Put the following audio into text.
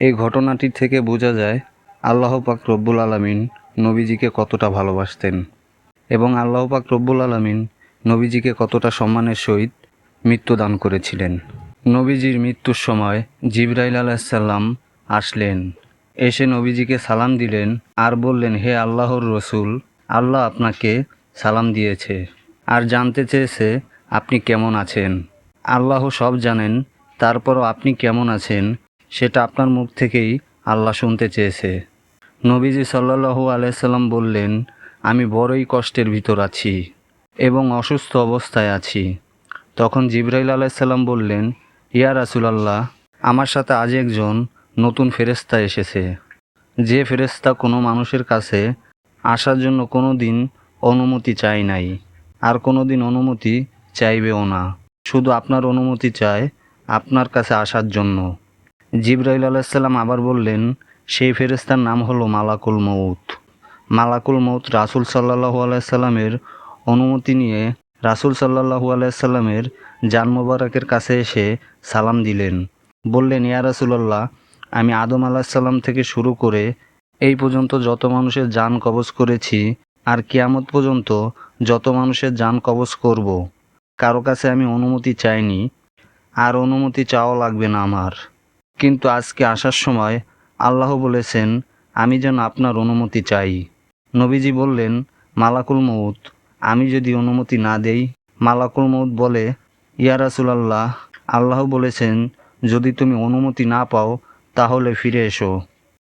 এই ঘটনাটি থেকে বোঝা যায়, আল্লাহ পাক রব্বুল আলমিন নবীজিকে কতটা ভালোবাসতেন এবং আল্লাহ পাক রব্বুল আলমিন নবীজিকে কতটা সম্মানের সহিত মৃত্যুদান করেছিলেন। নবীজির মৃত্যুর সময় জিব্রাইল আলাহিসাল্লাম আসলেন, এসে নবীজিকে সালাম দিলেন আর বললেন, হে আল্লাহর রসুল, আল্লাহ আপনাকে সালাম দিয়েছে আর জানতে চেয়েছে আপনি কেমন আছেন। আল্লাহ সব জানেন, তারপরও আপনি কেমন আছেন সেটা আপনার মুখ থেকেই আল্লাহ শুনতে চেয়েছে। নবীজি সাল্লাহু আলাইসাল্লাম বললেন, আমি বড়ই কষ্টের ভিতর আছি এবং অসুস্থ অবস্থায় আছি। তখন জিব্রাইল আলাইসাল্লাম বললেন, ইয়া রাসুলাল্লাহ, আমার সাথে আজ একজন নতুন ফেরেস্তা এসেছে। যে ফেরেস্তা কোনো মানুষের কাছে আসার জন্য কোনো দিন অনুমতি চাই নাই, আর কোনো দিন অনুমতি চাইবেও না। শুধু আপনার অনুমতি চায় আপনার কাছে আসার জন্য। জিব্রাইল আলাইসাল্লাম আবার বললেন, সেই ফেরেস্তার নাম হলো মালাকুল মৌত মালাকুল মৌত রাসুল সাল্লাহু আলাইসাল্লামের অনুমতি নিয়ে রাসুল সাল্লাহু আলাইসাল্লামের জান মোবারকের কাছে এসে সালাম দিলেন। বললেন, ইয়া রাসুলাল্লাহ, আমি আদম আলাহিসাল্লাম থেকে শুরু করে এই পর্যন্ত যত মানুষের যান কবজ করেছি, আর কিয়ামত পর্যন্ত যত মানুষের যান কবজ করব। কারও কাছে আমি অনুমতি চাইনি, আর অনুমতি চাওয়া লাগবে না আমার। কিন্তু আজকে আসার সময় আল্লাহ বলেছেন, আমি যেন আপনার অনুমতি চাই। নবীজি বললেন, মালাকুল মৌত আমি যদি অনুমতি না দেই? মালাকুল মৌত বলে, ইয়া রাসুলাল্লাহ, আল্লাহ বলেছেন, যদি তুমি অনুমতি না পাও, তাহলে ফিরে এসো।